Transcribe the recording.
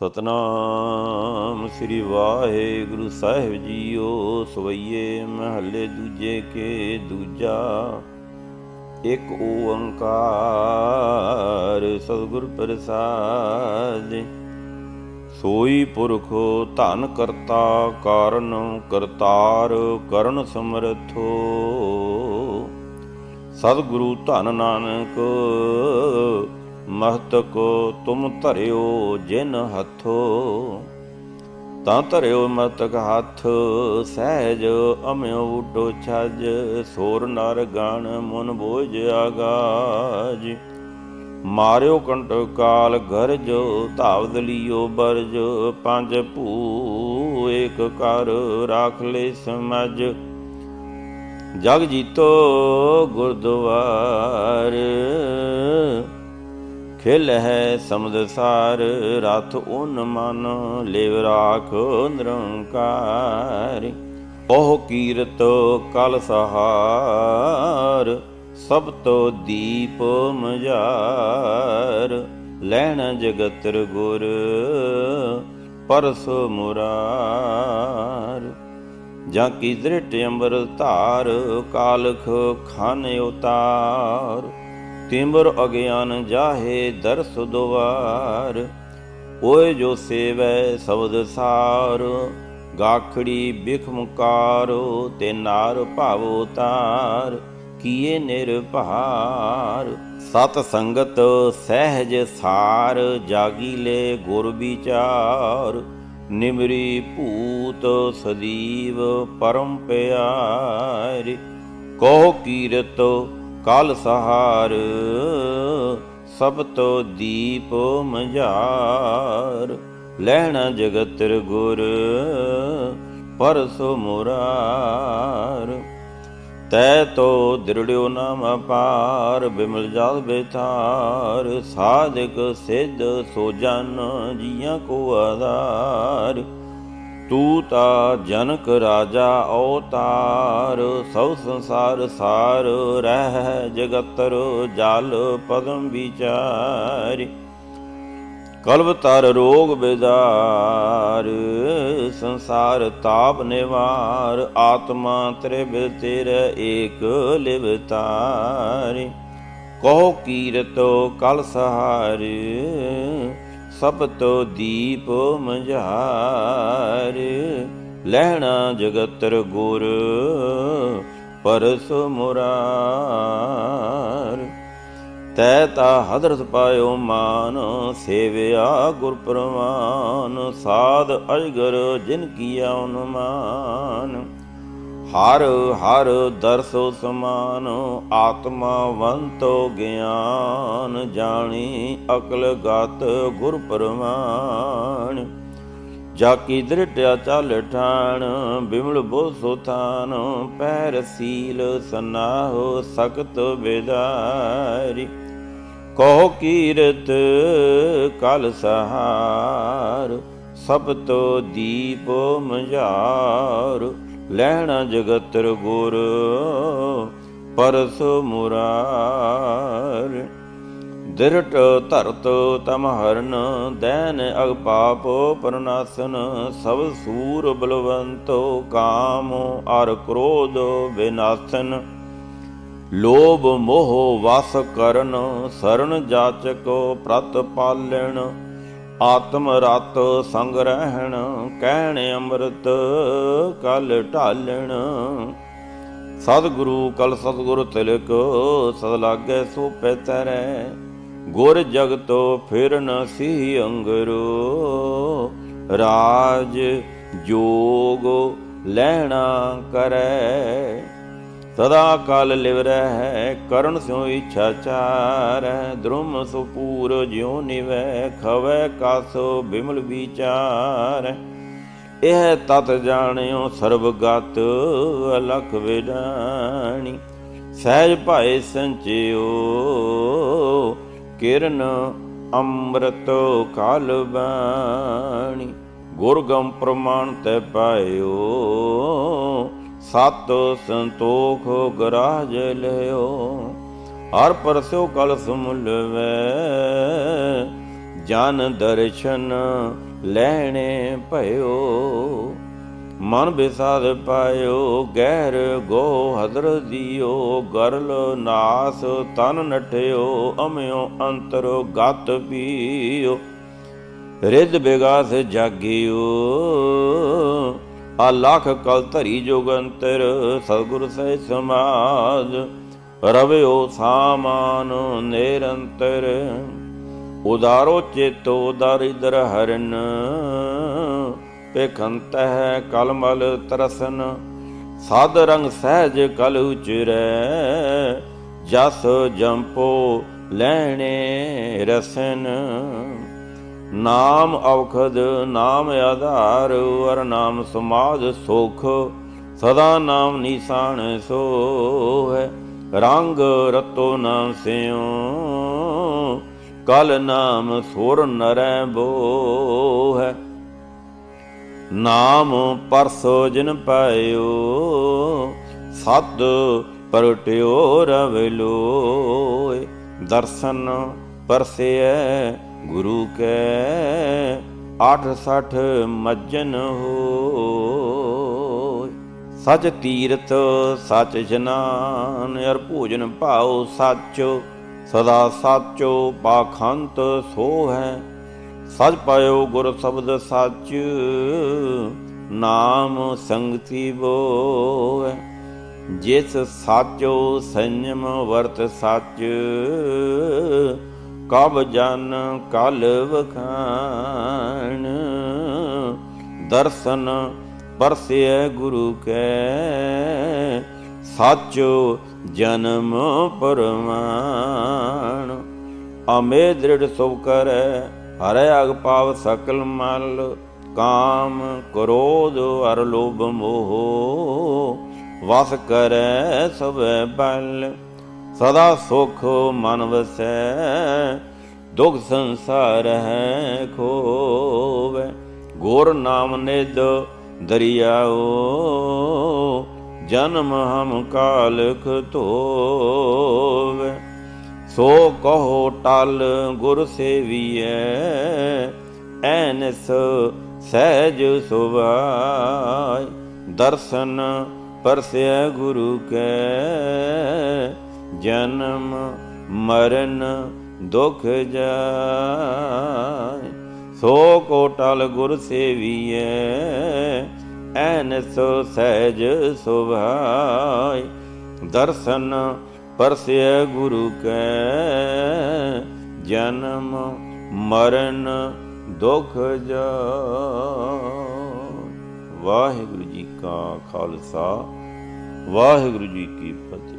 ਸਤਨਾਮ ਸ੍ਰੀ ਵਾਹਿਗੁਰੂ ਸਾਹਿਬ ਜੀਓ, ਸਵਈਏ ਮਹੱਲੇ ਦੂਜੇ ਕੇ ਦੂਜਾ। ਇੱਕ ਓੰਕਾਰ ਸਤਿਗੁਰ ਪ੍ਰਸਾਦ। ਸੋਈ ਪੁਰਖ ਧਨ ਕਰਤਾ ਕਾਰਨ ਕਰਤਾਰ ਕਰਨ ਸਮਰਥੋ। ਸਤਿਗੁਰੂ ਧਨ ਨਾਨਕ ਮਹਤਕ ਤੁਮ ਧਰਿਓ ਜਿਨ ਹੱਥੋ, ਤਾਂ ਧਰਿਓ ਮਤਕ ਹੱਥ। ਸਹਿਜ ਅਮਿਓ ਉਡੋ ਛਜ, ਸੋਰ ਨਰ ਗਣ ਮਨ ਬੋਝ ਆਗਾਜ। ਮਾਰਿਓ ਕੰਟ ਕਾਲ ਗਰਜ ਧਾਵ ਲਿਓ ਬਰਜ, ਪੰਜ ਭੂ ਏਕ ਕਰ ਰਾਖ ਲੈ ਸਮਝ। ਜਗ ਜੀਤੋ ਗੁਰਦੁਆਰ ਖਿਲ ਹੈ ਸਮਦਸਾਰ ਰਥ ਉਨ ਮਨ ਲੇਵ ਰਾਖ ਨਿਰੰਕਾਰ। ਉਹ ਕੀਰਤ ਕਲ ਸਹਾਰ, ਸਭ ਤੋਂ ਦੀਪ ਮਜਾਰ ਲੈਣ ਜਗਤਰ ਗੁਰ ਪਰਸ ਮੁਰਾਰ। ਜਾਂ ਕੀ ਦ੍ਰਿਟ ਅੰਬਰ ਧਾਰ, ਕਾਲਖ ਖਾਨ ਉਤਾਰ। ਤਿੰਬਰ ਅਗਿਆਨ ਜਾਹੇ ਦਰਸ ਦੁਆਰ, ਓਏ ਜੋ ਸੇਵੈ ਸਬਦ ਸਾਰ, ਗਾਖੜੀ ਬਿਖ ਮੁਕਾਰੋ, ਤੇ ਨਾਰ ਭਾਵੋ ਤਾਰ, ਕੀਏ ਨਿਰਭਾਰ। ਸਤ ਸੰਗਤ ਸਹਿਜ ਸਾਰ, ਜਾਗੀ ਲੈ ਗੁਰ ਵਿਚਾਰ, ਨਿਮਰੀ ਭੂਤ ਸਦੀਵ ਪਰਮ ਪਿਆਰੀ। ਕੋ ਕੀਰਤ ਕਾਲ ਸਹਾਰ, ਸਭ ਤੋਂ ਦੀਪ ਮਝਾਰ। ਲੈਣਾ ਜਗਤਰ ਗੁਰ, ਪਰਸੋ ਮੁਰਾਰ। ਤੈ ਤੋ ਦਿਰੜਿਓ ਨਾਮ ਅਪਾਰ, ਬਿਮਲ ਜਲ ਬੇਥਾਰ ਸਾਧਕ ਸਿੱਧ ਸੋ ਜਨ, ਜੀਆਂ ਕੋ ਆਧਾਰ। ਤੂ ਤਾ ਜਨਕ ਰਾਜਾ ਅਵਤਾਰ ਸਭ ਸੰਸਾਰ ਸਾਰ ਰਹਿ ਜਗਤਰ ਜਲ ਪਦਮ ਵਿਚਾਰ। ਕਲਬ ਤਰ ਰੋਗ ਬਿਦਾਰ, ਸੰਸਾਰ ਤਾਪ ਨਿਵਾਰ, ਆਤਮਾ ਤ੍ਰਿਭ ਤੇਰ ਏਕ ਲਿਵਤਾਰ ਕਹੋ ਕੀਰਤ ਕਲ ਸਹਾਰ ਸਭ ਤੋ ਦੀਪ ਮਝਾਰ, ਲੈਣਾ ਜਗਤਰ ਗੁਰ ਪਰਸ ਮੁਰਾਰ। ਤੈ ਤਾ ਹਦਰਤ ਪਾਇਓ ਮਾਨ, ਸੇਵਿਆ ਗੁਰ ਪ੍ਰਮਾਨ, ਸਾਧ ਅਜਗਰ ਜਿਨ ਕੀਆ ਅਨੁਮਾਨ ਹਰ ਹਰ ਦਰਸੋ ਸਮਾਨ ਆਤਮਾ ਵੰਤੋ ਗਿਆਨ ਜਾਣੀ ਅਕਲ ਗਤ ਗੁਰ ਪਰਮਾਨ ਜਾ ਕੀ ਦ੍ਰਿਟਿਆ ਚੱਲ ਠਾਣ, ਬਿਮਲ ਬੋਸੋ ਥਾਨ, ਪੈਰ ਸੀਲ ਸਨਾਹੋ ਸਖਤ ਬੇਦਾਰੀ। ਕਹੋ ਕੀਰਤ ਕਲ ਸਹਾਰ, ਸਭ ਤੋ ਦੀਪ ਮਝਾਰ। ਲੈਣਾ ਜਗਤਰ ਗੁਰ ਪਰਸ ਮੁਰਾਰ। ਦਿਰਟ ਧਰਤ ਤਮ ਹਰਨ, ਦੈਨ ਅਗ ਪਾਪ ਪਰਨਾਸਨ, ਸਭ ਸੂਰ ਬਲਵੰਤੋ ਕਾਮ ਅਰ ਕ੍ਰੋਧ ਵਿਨਾਸ਼ਨ। ਲੋਭ ਮੋਹ ਵਸ ਕਰਨ ਸਰਣ ਜਾਚਕ ਪ੍ਰਤ ਪਾਲਣ। ਆਤਮ ਰਤ ਸੰਗ ਰਹਿਣ, ਕਹਿਣ ਅੰਮ੍ਰਿਤ ਕਲ ਢਾਲਣ। ਸਤਿਗੁਰੂ ਕਲ ਸਤਿਗੁਰ ਤਿਲਕ, ਸਦ ਲਾਗੇ ਸੋ ਪੈਤਰੈ ਗੁਰ ਜਗਤੋ ਫਿਰ ਨ ਸੀ ਅੰਗਰੋ। ਰਾਜ ਜੋਗ ਲੈਣਾ ਕਰੈ। ਸਦਾ ਕਾਲ ਲਿਵ ਹੈ ਕਰਨ ਸਿਉ ਇਛਾ ਚਾਰੈ ਦ੍ਰੁਮ ਸੁਪੂਰ ਜਿਉ ਨਿਵੈ, ਖਵੈ ਕਾਸੋ ਬਿਮਲ ਵਿਚਾਰ ਇਹ ਤਤ ਜਾਣਿਓ ਸਰਬਗਤ, ਅਲਖ ਵਿਡਾਣੀ। ਸਹਿਜ ਭਾਏ ਸੰਚਿਓ, ਕਿਰਨ ਅੰਮ੍ਰਿਤ ਕਾਲ ਬਾਣੀ। ਗੁਰਗਮ ਪ੍ਰਮਾਣ ਤੇ ਪਾਇਓ ਸਤ ਸੰਤੋਖ ਗਰਾਜ ਲਿਓ, ਹਰ ਪਰਸੋ ਕਲ ਸਮੁਲਵੈ, ਜਨ ਦਰਸ਼ਨ ਲੈਣੇ ਭਇਓ, ਮਨ ਬਿਸਾਦ ਪਾਇਓ, ਗਹਿਰ ਗੋ ਹਦਰ ਦਿਓ, ਗਰਲ ਨਾਸ ਤਨ ਨਟਿਓ ਅਮਿਓ ਅੰਤਰ ਗਤ ਪੀਓ, ਰਿੱਧ ਬਿਗਾਸ ਜਾਗਿਓ ਆ ਲੱਖ ਕਲ ਧਰੀ ਜੋਗੰਤਰ, ਸਤਿਗੁਰ ਸਹਿ ਸਮਾਦ ਰਵਿਓ ਸਾਮਾਨ ਨਿਰੰਤਰ, ਉਦਾਰੋ ਚੇਤੋ ਦਰਿਦਰ ਹਰਨ। ਪੇਖੰਤ ਹੈ ਕਲਮਲ ਤਰਸਨ ਸਾਧ ਰੰਗ ਸਹਿਜ ਕਲ ਉਚਰੈ। ਜਸ ਜੰਪੋ ਲੈਣੇ ਰਸਨ। ਨਾਮ ਔਖਦ, ਨਾਮ ਆਧਾਰ, ਅਰ ਨਾਮ ਸਮਾਦ ਸੁਖ, ਸਦਾ ਨਾਮ ਨਿਸ਼ਾਨ ਸੋ ਹੈ ਰੰਗ ਰਤੋ ਨਾਮ ਸਿਉ, ਕਲ ਨਾਮ ਸੁਰ ਨਰੈ ਬੋ ਹੈ ਨਾਮ ਪਰਸੋ ਜਿਨ ਪਾਇਓ, ਸਤ ਪਰਟਿਓ ਰਵ ਰਵਲੋਏ। ਦਰਸ਼ਨ ਪਰਸਿਐ ਗੁਰੂ ਕੈ 860 ਮੱਜਨ ਹੋਏ। ਸਚ ਤੀਰਥ, ਸਚ ਜਨਾਨ, ਅਰ ਭੋਜਨ ਭਾਉ ਸੱਚ, ਸਦਾ ਸਾਚੋ ਪਾਖੰਤ ਸੋ ਹੈ ਸਜ ਪਾਇਓ ਗੁਰ ਸ਼ਬਦ ਸੱਚ, ਨਾਮ ਸੰਗਤੀ ਬੋਏ ਜਿਸ ਸਾਚੋ ਸੰਯਮ ਵਰਤ ਸੱਚ ਕਬ ਜਨ ਕਲ ਵਖਾਣ। ਦਰਸ਼ਨ ਪਰਸਿਐ ਗੁਰੂ ਕੈ, ਸਾਚੋ ਜਨਮ ਪਰਮਾਨ ਅਮੇ ਦ੍ਰਿੜ ਸੁਭ ਕਰੈ, ਹਰਿ ਅਗ ਪਾਵ ਸਕਲ ਮਲ। ਕਾਮ ਕ੍ਰੋਧ ਅਰ ਲੋਭ ਮੋਹ, ਵਸ ਕਰੈ ਸਭੈ ਬਲ। ਸਦਾ ਸੁਖ ਮਨ ਵਸੈ, ਦੁਖ ਸੰਸਾਰ ਹੈ ਖੋਵੈ। ਗੁਰ ਨਾਮ ਨਿਦ ਦਰਿਆਓ, ਜਨਮ ਹਮ ਕਾਲਖ ਧੋਵੈ। ਸੋ ਕਹੋ ਟਲ ਗੁਰ ਸੇਵੀਐ, ਐਨਸ ਸਹਿਜ ਸੁਭਾਈ ਦਰਸ਼ਨ ਪਰਸਿਆ ਗੁਰੂ ਕੈ ਜਨਮ ਮਰਨ ਦੁਖ ਜਾਇ ਸੋ ਕੋ ਟਲ ਗੁਰ ਸੇਵੀਐ ਸੋ ਸਹਿਜ ਸੁਭਾਈ ਦਰਸ਼ਨ ਪਰਸਿਆ ਗੁਰੂ ਕੈ, ਜਨਮ ਮਰਨ ਦੁਖ ਜਾ ਵਾਹਿਗੁਰੂ ਜੀ ਕਾ ਖਾਲਸਾ, ਵਾਹਿਗੁਰੂ ਜੀ ਕੀ ਫਤਿਹ।